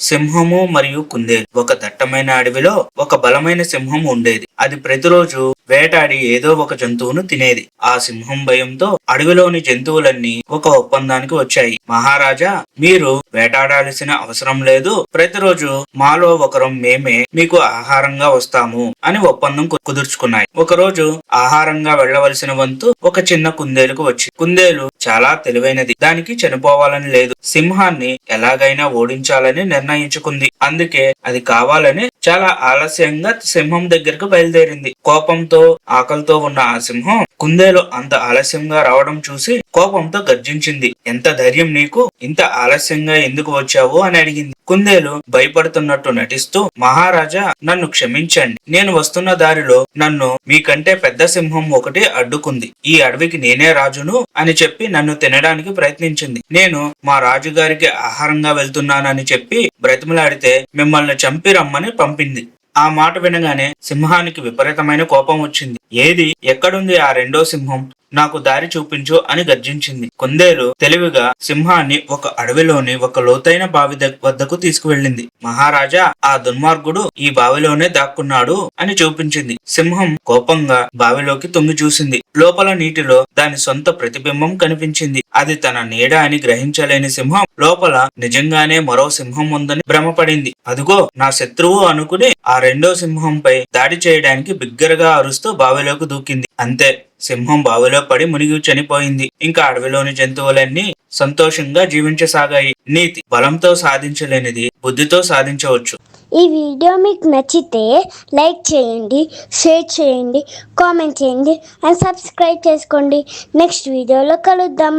సింహము మరియు కుందేలు. ఒక దట్టమైన అడవిలో ఒక బలమైన సింహం ఉండేది. అది ప్రతిరోజు వేటాడి ఏదో ఒక జంతువును తినేది. ఆ సింహం భయంతో అడవిలోని జంతువులన్నీ ఒక ఒప్పందానికి వచ్చాయి. మహారాజా మీరు వేటాడాల్సిన అవసరం లేదు. ప్రతిరోజు మాలో ఒకరం మేమే మీకు ఆహారంగా వస్తాము అని ఒప్పందం కు- కుదుర్చుకున్నాయి. ఒకరోజు ఆహారంగా వెళ్ళవలసిన వంతు ఒక చిన్న కుందేలుకు వచ్చి కుందేలు చాలా తెలివైనది. దానికి చనిపోవాలని లేదు. సింహాన్ని ఎలాగైనా ఓడించాలని నిర్ణయించుకుంది. అందుకే అది కావాలని చాలా ఆలస్యంగా సింహం దగ్గరకు బయలుదేరింది. కోపంతో ఆకలితో ఉన్న ఆ సింహం కుందేలు అంత ఆలస్యంగా రావడం చూసి కోపంతో గర్జించింది. ఎంత ధైర్యం నీకు? ఇంత ఆలస్యంగా ఎందుకు వచ్చావు? అని అడిగింది. కుందేలు భయపడుతున్నట్టు నటిస్తూ మహారాజా నన్ను క్షమించండి. నేను వస్తున్న దారిలో నన్ను మీకంటే పెద్ద సింహం ఒకటి అడ్డుకుంది. ఈ అడవికి నేనే రాజును అని చెప్పి నన్ను తినడానికి ప్రయత్నించింది. నేను మా రాజుగారికి ఆహారంగా వెళ్తున్నానని చెప్పి బ్రతిమలాడితే మిమ్మల్ని చంపి రమ్మని పంపింది. ఆ మాట వినగానే సింహానికి విపరీతమైన కోపం వచ్చింది. ఏది? ఎక్కడుంది ఆ రెండో సింహం? నాకు దారి చూపించు అని గర్జించింది. కుందేలు తెలివిగా సింహాన్ని ఒక అడవిలోని ఒక లోతైన బావి వద్దకు తీసుకువెళ్ళింది. మహారాజా ఆ దుర్మార్గుడు ఈ బావిలోనే దాక్కున్నాడు అని చూపించింది. సింహం కోపంగా బావిలోకి తొంగి చూసింది. లోపల నీటిలో దాని సొంత ప్రతిబింబం కనిపించింది. అది తన నీడ అని గ్రహించలేని సింహం. లోపల నిజంగానే మరో సింహం ఉందని భ్రమపడింది. అదుగో నా శత్రువు అనుకుని ఆ రెండో సింహంపై దాడి చేయడానికి బిగ్గరగా అరుస్తూ బావిలోకి దూకింది. అంతే సింహం బావిలో పడి మునిగి చనిపోయింది. ఇంకా అడవిలోని జంతువులన్నీ సంతోషంగా జీవించసాగాయి. నీతి బలంతో సాధించలేనిది బుద్ధితో సాధించవచ్చు. ఈ వీడియో మీకు నచ్చితే లైక్ చేయండి షేర్ చేయండి కామెంట్ చేయండి అండ్ సబ్స్క్రైబ్ చేసుకోండి. నెక్స్ట్ వీడియోలో కలుద్దాం.